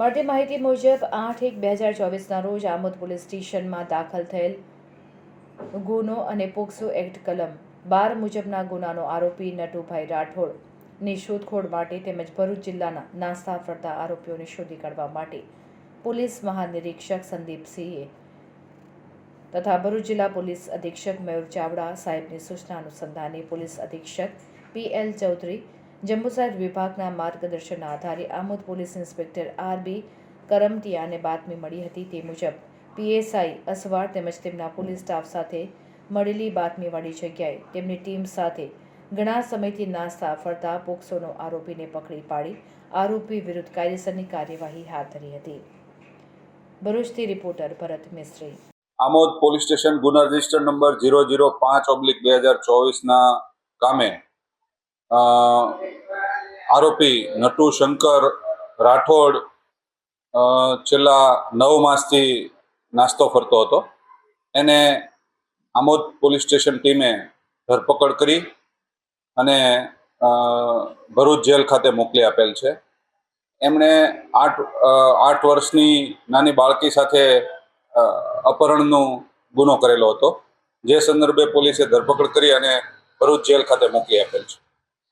મળતી માહિતી મુજબ, આઠ એક બે હજાર ચોવીસના રોજ આમોદ પોલીસ સ્ટેશનમાં દાખલ થયેલ ગુનો અને પોક્સો એક્ટ કલમ બાર મુજબના ગુનાનો આરોપી નટુભાઈ રાઠોડની શોધખોળ માટે તેમજ ભરૂચ જિલ્લાના નાસ્તા ફરતા આરોપીઓને શોધી કાઢવા માટે પોલીસ મહાનિરીક્ષક સંદીપસિંહે તથા ભરૂચ જિલ્લા પોલીસ અધિક્ષક મયુર ચાવડા સાહેબની સૂચના અનુસંધાને પોલીસ અધિક્ષક પી એલ ચૌધરી જંબુસર વિભાગના માર્ગદર્શનના આધારે Amod police inspector R B કરમટિયાને બાતમી મળી હતી તે મુજબ પીએસઆઈ અસવાડ તેમજ તેમના પોલીસ સ્ટાફ સાથે મળેલી બાતમીવાળી જગ્યાએ તેમની ટીમ સાથે ઘણા સમયથી નાસ્તા ફરતા પોક્સોનો આરોપીને પકડી પાડી, આરોપી વિરુદ્ધ કાયદેસરની કાર્યવાહી હાથ ધરી હતી. ભરૂચથી reporter Bharat Mistry. Amod police station ગુના રજિસ્ટર નંબર ઝીરો ઝીરો પાંચ ઓબ્લિક બે હજાર ચોવીસના કામે આરોપી નટુ શંકર રાઠોડ છેલ્લા નવ માસથી નાસ્તો ફરતો હતો. એને આમોદ પોલીસ સ્ટેશન ટીમે ધરપકડ કરી અને ભરૂચ જેલ ખાતે મોકલી આપેલ છે. એમણે આઠ આઠ વર્ષની નાની બાળકી સાથે અપહરણનો ગુનો કરેલો હતો. જે સંદર્ભે પોલીસે ધરપકડ કરી અને ભરૂચ જેલ ખાતે મોકલી આપેલ છે.